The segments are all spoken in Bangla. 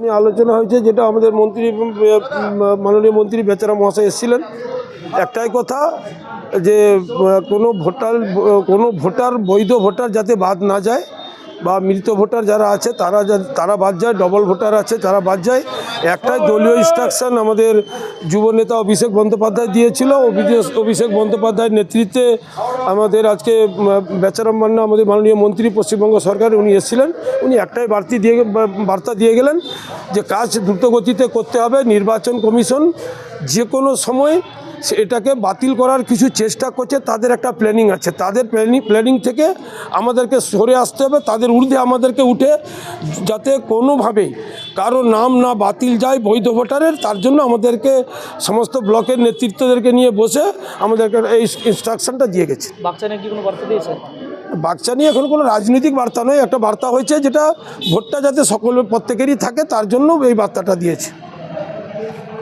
নিয়ে আলোচনা হয়েছে, যেটা আমাদের মন্ত্রী মাননীয় মন্ত্রী বেচারা মহাশয় এসেছিলেন। একটাই কথা, যে কোনো ভোটার কোনো ভোটার, বৈধ ভোটার যাতে বাদ না যায় বা মৃত ভোটার যারা আছে, তারা তারা বাদ যায় ডবল ভোটার আছে, তারা বাদ যায়। একটাই দলীয় ইনস্ট্রাকশন আমাদের যুব নেতা অভিষেক বন্দ্যোপাধ্যায় দিয়েছিল। অভিষেক- বন্দ্যোপাধ্যায়ের নেতৃত্বে আমাদের আজকে বেচারাম মান্না, আমাদের মাননীয় মন্ত্রী, পশ্চিমবঙ্গ সরকার, উনি এসেছিলেন। উনি একটাই বার্তি দিয়ে, বার্তা দিয়ে গেলেন যে কাজ দ্রুতগতিতে করতে হবে। নির্বাচন কমিশন যে কোনো সময় এটাকে বাতিল করার কিছু চেষ্টা করছে তাদের একটা প্ল্যানিং আছে। তাদের প্ল্যানিং প্ল্যানিং থেকে আমাদেরকে সরে আসতে হবে তাদের ঊর্ধ্বে আমাদেরকে উঠে যাতে কোনোভাবেই কারও নাম না বাতিল যায় বৈধ ভোটারের তার জন্য আমাদেরকে সমস্ত ব্লকের নেতৃত্বদেরকে নিয়ে বসে আমাদেরকে এই ইনস্ট্রাকশনটা দিয়ে গেছে। বাচ্চা কি কোনো বার্তা দিয়েছে বাচ্চা নিয়ে এখন কোনো রাজনৈতিক বার্তা নয় একটা বার্তা হয়েছে যেটা ভোটটা যাতে সকলের প্রত্যেকেরই থাকে তার জন্য এই বার্তাটা দিয়েছে।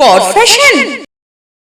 কর ফ্যাশন